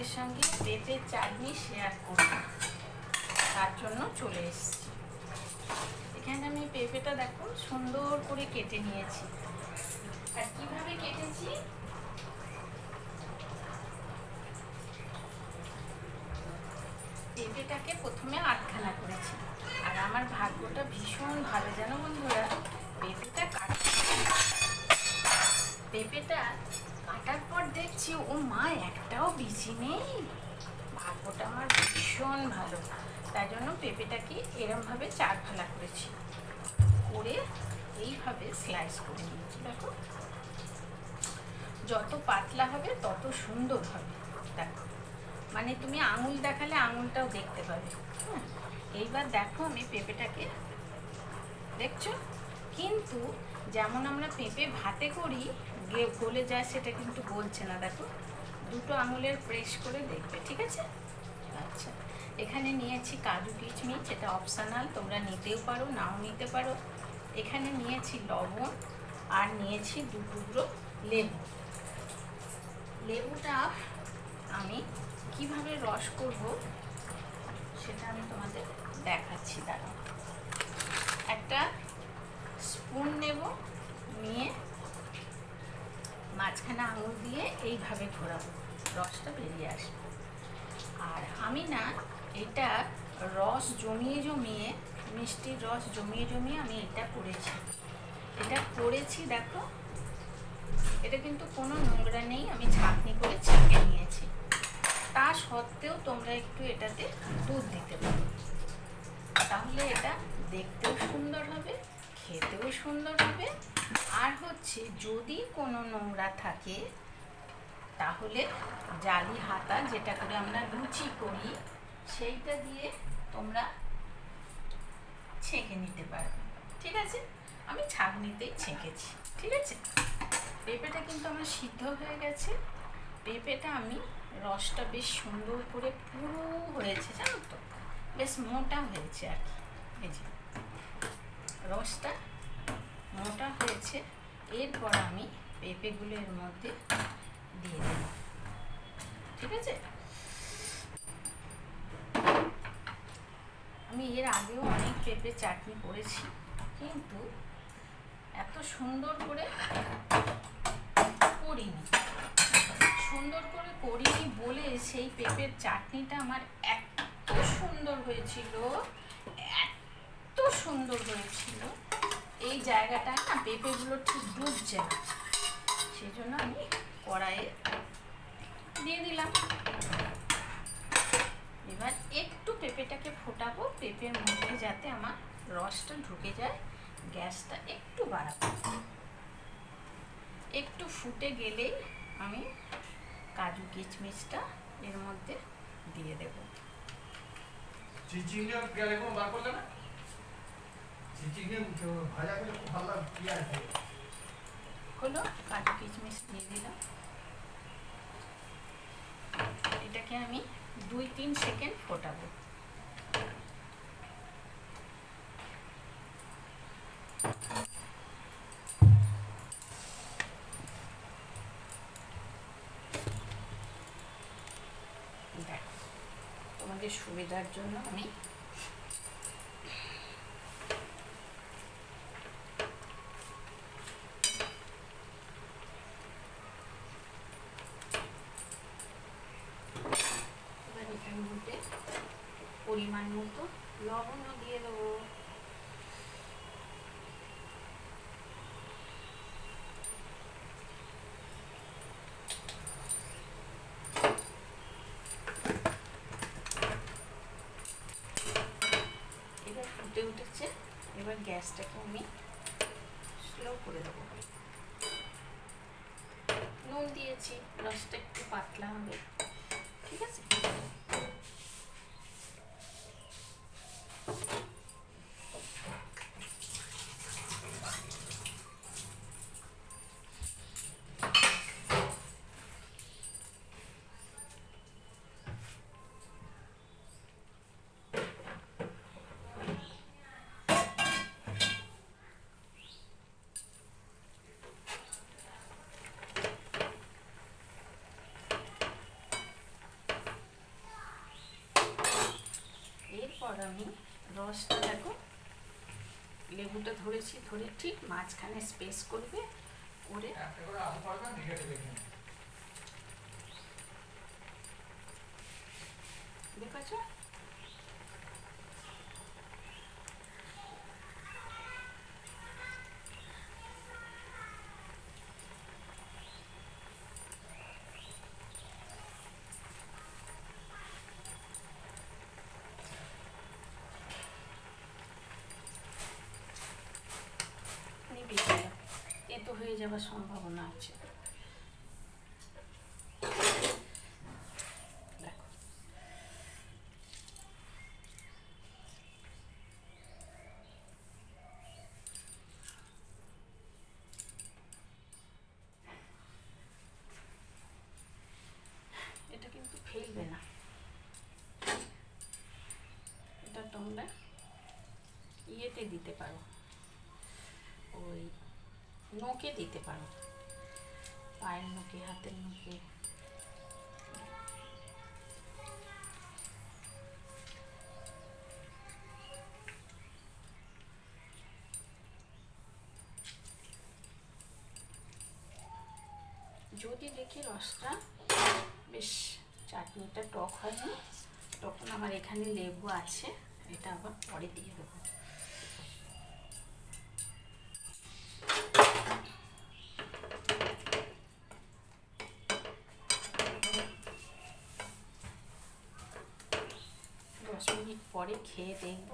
তোমাদের সঙ্গে পেঁপের চাটনি শেয়ার করব। তার জন্য চলে এসেছি। এখানে আমি পেঁপেটা দেখো সুন্দর করে কেটে নিয়েছি। আর কীভাবে কেটেছি? পেঁপেটাকে প্রথমে আটখানা করেছি। আর আমার ভাগ্যটা ভীষণ ভালো, জানো বন্ধুরা? পেঁপেটা পর ও মা, একটাও বিচি নেই? ভাগ্যটা আমার ভীষণ ভালো। তাই জন্য পেঁপেটাকে এরমভাবে চার ফালা করেছি। করে এইভাবে স্লাইস করে নিয়েছি, দেখো। যত পাতলা হবে, তত সুন্দর হবে। দেখো। মানে তুমি আঙুল দেখালে আঙুলটাও দেখতে পাবে। হ্যাঁ এইবার দেখো আমি পেঁপেটাকে, দেখছ? কিন্তু যেমন আমরা পেঁপে ভাতে করি গলে যায় সেটা কিন্তু গলছে না। দেখো, দুটো আঙুলের প্রেস করে দেখবে, ঠিক আছে? আচ্ছা এখানে নিয়েছি কাজু কিচমিচ এটা অপশনাল তোমরা নিতেও পারো, নাও নিতে পারো। এখানে নিয়েছি লবণ আর নিয়েছি দু টুকরো লেবু। লেবুটা আমি কীভাবে রস করব সেটা আমি তোমাদের দেখাচ্ছি, দাঁড়াও। একটা স্পুন নেব, নিয়ে মাঝখানে আঙুল দিয়ে এইভাবে ঘোরাবো। রসটা বেরিয়ে আসবে। আর আমি না, এটা রস জমিয়ে জমিয়ে, মিষ্টির রস জমিয়ে জমিয়ে আমি এটা করেছি। এটা করেছি, দেখো। এটা কিন্তু কোনো নোংরা নেই, আমি ছাঁকনি করে ছেঁকে নিয়েছি। তা সত্ত্বেও তোমরা একটু এটাতে দুধ দিতে পারো। তাহলে এটা দেখতেও সুন্দর হবে খেতেও সুন্দর হবে। আর হচ্ছে যদি কোনো নোংরা থাকে, তাহলে জালি হাতা যেটা করে আমরা লুচি করি, সেইটা দিয়ে তোমরা ছেঁকে নিতে পারবে। ঠিক আছে? আমি ছাঁকনিতেই ছেঁকেছি। ঠিক আছে? পেঁপেটা কিন্তু আমার সিদ্ধ হয়ে গেছে। পেঁপেটা আমি রসটা বেশ সুন্দর করে পুরো হয়েছে, জানো তো? বেশ মোটা হয়েছে আর কি। এই যে। রসটা মোটা হয়েছে, এরপর আমি পেঁপেগুলো এর মধ্যে দিয়ে দেব। ঠিক আছে? আমি এর আগেও অনেক পেঁপে চাটনি করেছি, কিন্তু এত সুন্দর করে করিনি। সুন্দর করে করিনি বলে সেই পেঁপের চাটনিটা আমার এত সুন্দর হয়েছিল। সুন্দর হয়েছিল। এই জায়গাটা না পেঁপেগুলো ঠিক ডুবছে না। সেই জন্য আমি কড়াইয়ে দিয়ে দিলাম। এবার একটু পেঁপেটাকে ফোটাবো, পেঁপের মধ্যে যাতে আমার রসটা ঢুকে যায়, গ্যাসটা একটু বাড়াবো। একটু ফুটে গেলেই আমি কাজু কিচমিচটা এর মধ্যে দিয়ে দেবো। বার করলে না চিচিঙ্গা ভাজা করে খুব ভালো লাগে পেঁয়াজ দিয়ে হলো কাজু দিয়ে দিলাম। এটাকে আমি দুই তিন সেকেন্ড ফোটাবো। তোমাদের সুবিধার জন্য আমি এবার এটার মধ্যে পরিমাণ মতো লবণও দিয়ে দেবো। এবার ফুটে উঠেছে, এবার গ্যাসটাকে আমি স্লো করে দেবো। নুন দিয়েছি, রসটা একটু পাতলা হবে, ঠিক আছে? আমি রসটা দেখো লেবুটা ধরেছি ধরে ঠিক মাঝখানে স্পেস করবে করে দেখেছ নিবি গেল এ তো হয়ে যাওয়ার সম্ভাবনা আছে। এটা কিন্তু ফেলবে না। এটা তোমরা ইয়েতে দিতে পারো। নোকে দিতে পারো। পায়ের নোকে, হাতের নোকে। যদি দেখি রসটা, বেশ চাটনিটা টক হয়নি। তখন আমার এখানে লেবু আছে, এটা আবার পরে দিয়ে দেবো। পরে খেয়ে দেখব।